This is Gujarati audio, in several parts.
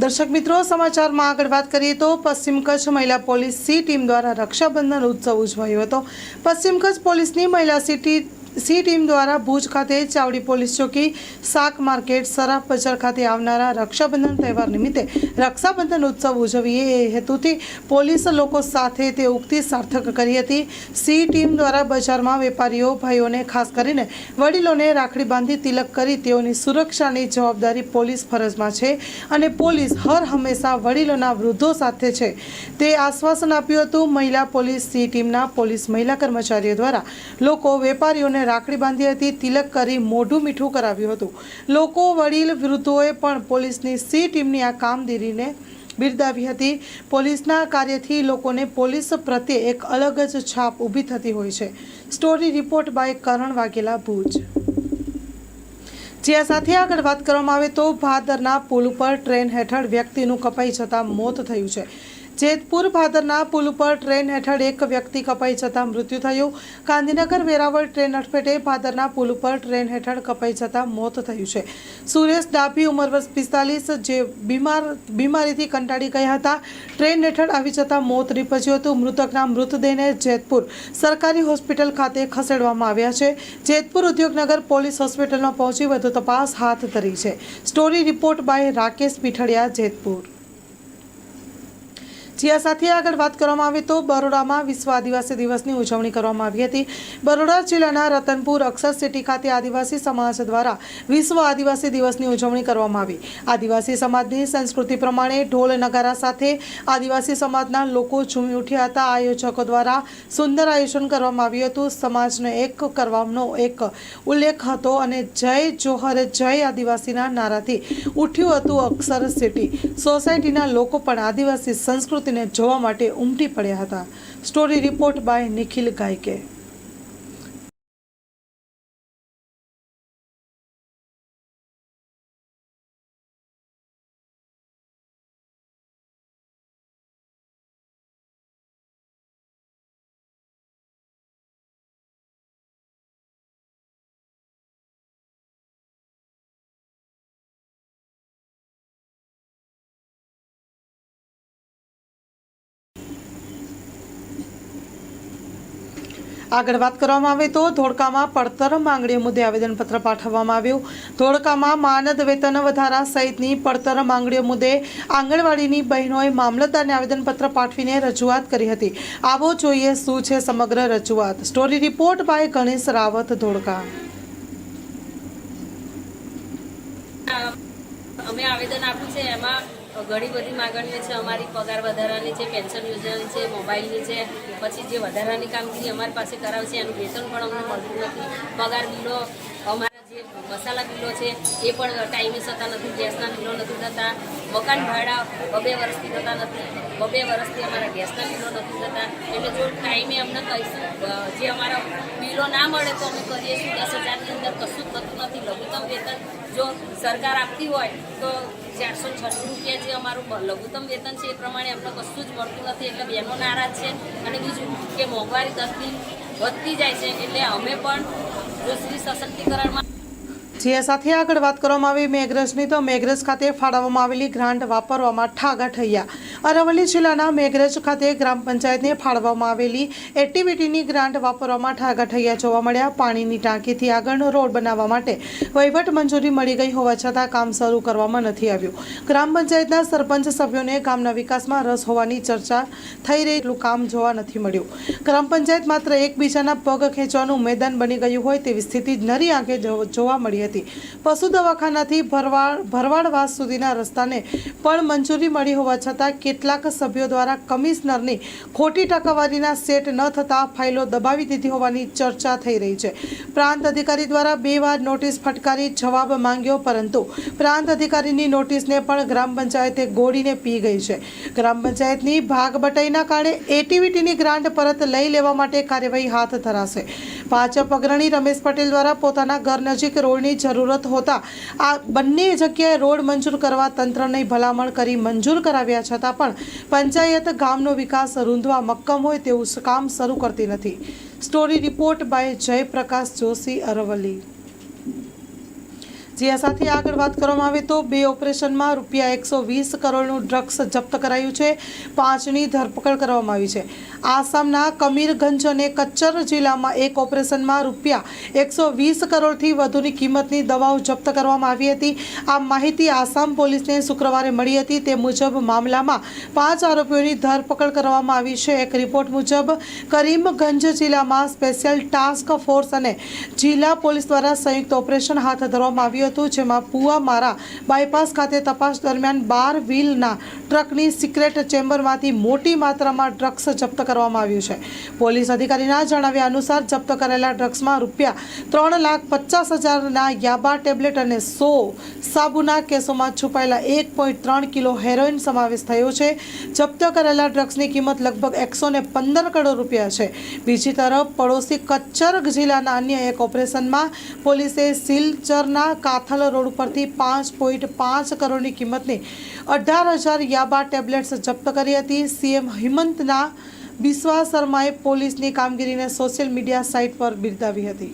દર્શક મિત્રો, સમાચારમાં આગળ વાત કરીએ તો પશ્ચિમ કચ્છ મહિલા પોલીસ સી ટીમ દ્વારા રક્ષાબંધન ઉત્સવ ઉજવાયો હતો. પશ્ચિમ કચ્છ પોલીસની મહિલા સિટી સી ટીમ દ્વારા ભુજ ખાતે ચાવડી પોલીસ ચોકી, શાક માર્કેટ સરાફ બજાર ખાતે આવનારા રક્ષાબંધન તહેવાર નિમિત્તે રક્ષાબંધન ઉત્સવ ઉજવીએ એ હેતુથી પોલીસ લોકો સાથે તે ઉક્તિ સાર્થક કરી હતી. સી ટીમ દ્વારા બજારમાં વેપારીઓ, ભાઈઓને ખાસ કરીને વડીલોને રાખડી બાંધી તિલક કરી તેઓની સુરક્ષાની જવાબદારી પોલીસ ફરજમાં છે અને પોલીસ હર હંમેશા વડીલોના વૃદ્ધો સાથે છે. તે આશ્વાસન આપ્યું હતું. મહિલા પોલીસ સી ટીમના પોલીસ મહિલા કર્મચારીઓ દ્વારા લોકો વેપારીઓને રાખડી બાંધી હતી, તિલક કરી મોઢું મીઠું કરાવ્યું હતું. લોકો વડીલ વૃદ્ધોએ પણ પોલીસની સી ટીમની આ કામગીરીને બિરદાવી હતી. પોલીસના કાર્યથી લોકોને પોલીસ પ્રત્યે એક અલગ જ છાપ ઊભી થતી હોય છે. Story report by Karan Vaghela Bhuj. જ્યાં સાથે આગળ વાત કરવામાં આવે તો ભાદરના પુલ ઉપર ટ્રેન હેઠળ વ્યક્તિનું કપાઈ જતાં મોત થયું છે. જેતપુર ભાદરના પુલ પર ટ્રેન હેઠળ એક વ્યક્તિ કપાઈ જતાં મૃત્યુ થયું. ગાંધીનગર વેરાવળ ટ્રેન અડફેટે ભાદરના પુલ પર ટ્રેન હેઠળ કપાઈ જતાં મોત થયું છે. સુરેશ ડાભી ઉંમર વર્ષ પિસ્તાલીસ, જે બીમાર, બીમારીથી કંટાળી ગયા હતા. ટ્રેન હેઠળ આવી જતાં મોત નીપજ્યું હતું. મૃતકના મૃતદેહને જેતપુર સરકારી હોસ્પિટલ ખાતે ખસેડવામાં આવ્યા છે. જેતપુર ઉદ્યોગનગર પોલીસ હોસ્પિટલમાં પહોંચી વધુ તપાસ હાથ ધરી છે. Story report by Rakesh Pithadiya, Jetpur. જ્યાં સાથે આગળ વાત કરવામાં આવે તો બરોડામાં વિશ્વ આદિવાસી દિવસની ઉજવણી કરવામાં આવી હતી. બરોડા જિલ્લાના રતનપુર અક્ષર સિટી ખાતે આદિવાસી સમાજ દ્વારા વિશ્વ આદિવાસી દિવસની ઉજવણી કરવામાં આવી. આદિવાસી સમાજની સંસ્કૃતિ પ્રમાણે ઢોલ નગારા સાથે આદિવાસી સમાજના લોકો ઝૂમી ઉઠ્યા હતા. આયોજકો દ્વારા સુંદર આયોજન કરવામાં આવ્યું હતું. સમાજને એક કરવાનો એક ઉલ્લેખ હતો અને જય જોહર, જય આદિવાસીના નારાથી ઉઠ્યું હતું અક્ષર સિટી. સોસાયટીના લોકો પણ આદિવાસી સંસ્કૃતિને જોવા માટે ઉમટી પડ્યા હતા. Story report by Nikhil Gayke આગળ વાત કરવામાં આવે તો ધોળકામાં પડતર માંગણીઓ મુદ્દે આવેદનપત્ર પાઠવવામાં આવ્યું. ધોળકામાં માનદ વેતન વધારા સહિતની પડતર માંગણીઓ મુદ્દે આંગણવાડીની બહેનોએ મામલતદારને આવેદનપત્ર પાઠવીને રજૂઆત કરી હતી. આવો જોઈએ શું છે સમગ્ર રજૂઆત. Story report by Ganesh Rawat, Dholka. અમે આવેદન આપ્યું છે. એમાં ઘણી બધી માગણીઓ છે અમારી પગાર વધારાની છે, પેન્શન યોજનાની છે, મોબાઈલની છે, પછી જે વધારાની કામગીરી અમારી પાસે કરાવે છે, એનું વેતન પણ અમને મળતું નથી. પગાર બિલો, અમારા જે મસાલા બિલો છે, એ પણ ટાઈમે થતા નથી, ગેસના બિલો નથી થતા, મકાન ભાડા બબે વર્ષથી થતા નથી બબે વર્ષથી અમારા ગેસના બિલો નથી થતા. એટલે જો ટાઈમે અમને કહીશું જે અમારા બિલો ના મળે તો અમે કરીએ છીએ દસ હજારની અંદર કશું જ થતું નથી. લઘુત્તમ વેતન જો સરકાર આપતી હોય તો ચારસો છન્નું રૂપિયા જે અમારું લઘુત્તમ વેતન છે એ પ્રમાણે અમને કશું જ મળતું નથી. એટલે બહેનો નારાજ છે અને બીજું કે મોંઘવારી દરથી વધતી જાય છે. એટલે અમે પણ જો સ્ત્રી સશક્તિકરણમાં જે સાથે આગળ વાત કરવામાં આવી, મેઘરજની તો મેઘરજ ખાતે ફાળવવામાં આવેલી ગ્રાન્ટ વાપરવામાં ઠાગા ઠૈયા. અરવલ્લી જિલ્લાના મેઘરજ ખાતે ગ્રામ પંચાયતને ફાળવવામાં આવેલી એક્ટિવિટીની ગ્રાન્ટ વાપરવામાં ઠાગા ઠૈયા જોવા મળ્યા. પાણીની ટાંકીથી આગળનો રોડ બનાવવા માટે વહીવટ મંજૂરી મળી ગઈ હોવા છતાં કામ શરૂ કરવામાં નથી આવ્યું. ગ્રામ પંચાયતના સરપંચ સભ્યોને ગામના વિકાસમાં રસ હોવાની ચર્ચા થઈ રહી, એટલું કામ જોવા નથી મળ્યું. ગ્રામ પંચાયત માત્ર એકબીજાના પગ ખેંચવાનું મેદાન બની ગયું હોય તેવી સ્થિતિ નરી આંખે જોવા મળી હતી. પશુ દવાખાનાથી ભરવાડ, ભરવાડવાસ સુધીના રસ્તાને પણ મંજૂરી મળી હોવા છતાં કેટલાક સભ્યો દ્વારા કમિશનરની ખોટી ટકાવારીના સેટ ન થતાં ફાઇલો દબાવી દીધી હોવાની ચર્ચા થઈ રહી છે. પ્રાંત અધિકારી દ્વારા બે વાર નોટિસ ફટકારી જવાબ માંગ્યો, પરંતુ પ્રાંત અધિકારીની નોટિસને પણ ગ્રામ પંચાયતે ગોળીને પી ગઈ છે. ગ્રામ પંચાયતની ભાગ બટાઈના કારણે એટીવીટીની ગ્રાન્ટ પરત લઈ લેવા માટે કાર્યવાહી હાથ ધરાશે. ભાજપ અગ્રણી રમેશ પટેલ દ્વારા પોતાના ઘર નજીક રોડની જરૂરત હોતા આ બંને જગ્યાએ રોડ મંજૂર કરવા તંત્રને ભલામણ કરી મંજૂર કરાવ્યા છતાં પણ પંચાયત ગામનો વિકાસ રૂંધવા મક્કમ હોય તેવું કામ શરૂ કરતી નથી. Story report by Jayprakash Joshi Aravalli. જે સાથે આગળ વાત કરવામાં આવે તો બે ઓપરેશનમાં રૂપિયા એકસો વીસ કરોડનું ડ્રગ્સ જપ્ત કરાયું છે. પાંચની ધરપકડ કરવામાં આવી છે. આસામના કમીરગંજ અને કચ્છર જિલ્લામાં એક ઓપરેશનમાં રૂપિયા એકસો વીસ કરોડથી વધુની કિંમતની દવાઓ જપ્ત કરવામાં આવી હતી. આ માહિતી આસામ પોલીસને શુક્રવારે મળી હતી. તે મુજબ મામલામાં પાંચ આરોપીઓની ધરપકડ કરવામાં આવી છે. એક રિપોર્ટ મુજબ કરીમગંજ જિલ્લામાં સ્પેશિયલ ટાસ્ક ફોર્સ અને જિલ્લા પોલીસ દ્વારા સંયુક્ત ઓપરેશન હાથ ધરવામાં આવ્યું હતું જેમાં પુઆમારા બાયપાસ ખાતે તપાસ દરમિયાન બાર વ્હીલના ટ્રકની સિક્રેટ ચેમ્બરમાંથી મોટી માત્રામાં ડ્રગ્સ જપ્ત કરવામાં આવ્યું છે. પોલીસ અધિકારીના જણાવ્યા અનુસાર જપ્ત કરેલા ડ્રગ્સમાં રૂપિયા ત્રણ લાખ પચાસ હજારના યાબા ટેબ્લેટ અને સો સાબુના કેસોમાં છુપાયેલા એક પોઈન્ટ ત્રણ કિલો હેરોઇન સમાવેશ થયો છે. જપ્ત કરેલા ડ્રગ્સની કિંમત લગભગ એકસો પંદર કરોડ રૂપિયા છે. બીજી તરફ, પડોશી કચ્છર જિલ્લાના અન્ય એક ઓપરેશનમાં પોલીસે સિલચરના કાથલ રોડ ઉપરથી પાંચ પોઈન્ટ પાંચ કરોડની કિંમતની અઢાર હજાર યાબા ટેબ્લેટ્સ જપ્ત કરી હતી. સીએમ હિમંતના બિસ્વા શર્માએ પોલીસની કામગીરીને સોશિયલ મીડિયા સાઇટ પર બિરદાવી હતી.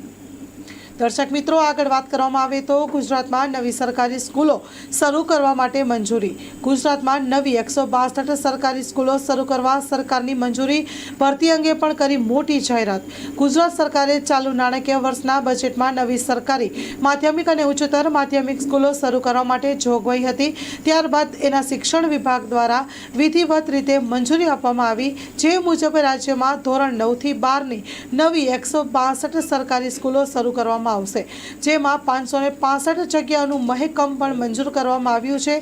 દર્શક મિત્રો, આગળ વાત કરવામાં આવે તો ગુજરાતમાં નવી સરકારી સ્કૂલો શરૂ કરવા માટે મંજૂરી. ગુજરાતમાં નવી એકસો બાસઠ સરકારી સ્કૂલો શરૂ કરવા સરકારની મંજૂરી ભરતી અંગે પણ કરી મોટી જાહેરાત. ગુજરાત સરકારે ચાલુ નાણાકીય વર્ષના બજેટમાં નવી સરકારી માધ્યમિક અને ઉચ્ચતર માધ્યમિક સ્કૂલો શરૂ કરવા માટે જોગવાઈ હતી. ત્યારબાદ એના શિક્ષણ વિભાગ દ્વારા વિધિવત રીતે મંજૂરી આપવામાં આવી, જે મુજબ રાજ્યમાં ધોરણ નવથી બારની નવી એકસો બાસઠ સરકારી સ્કૂલો શરૂ કરવામાં આવશે. જેમાં પાંચસો ને પાસઠ જગ્યાઓનું મહેકમ પણ મંજૂર કરવામાં આવ્યું છે.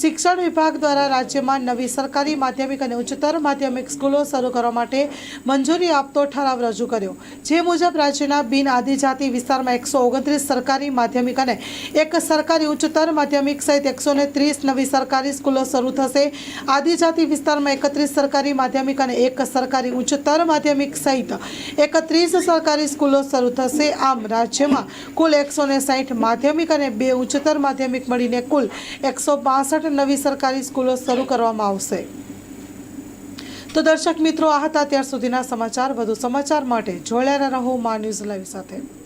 શિક્ષણ વિભાગ દ્વારા રાજ્યમાં નવી સરકારી માધ્યમિક અને ઉચ્ચતર માધ્યમિક સ્કૂલો શરૂ કરવા માટે મંજૂરી આપતો ઠરાવ રજૂ કર્યો. જે મુજબ રાજ્યના બિન આદિજાતિ વિસ્તારમાં એકસો ઓગણત્રીસ સરકારી માધ્યમિક અને એક સરકારી ઉચ્ચતર માધ્યમિક સહિત એકસો ત્રીસ નવી સરકારી સ્કૂલો શરૂ થશે. આદિજાતિ વિસ્તારમાં એકત્રીસ સરકારી માધ્યમિક અને એક સરકારી ઉચ્ચતર માધ્યમિક સહિત એકત્રીસ સરકારી સ્કૂલો શરૂ થશે. આમ રાજ્યમાં કુલ એકસો ને સાહીઠ માધ્યમિક અને બે ઉચ્ચતર માધ્યમિક મળીને કુલ એકસો બાસઠ નવી સરકારી સ્કૂલો શરૂ કરવામાં આવશે. તો દર્શક મિત્રો, આ હતા ત્યાર સુધીના સમાચાર. વધુ સમાચાર માટે જોડાયેલા રહો મા ન્યૂઝ લાઈવ સાથે.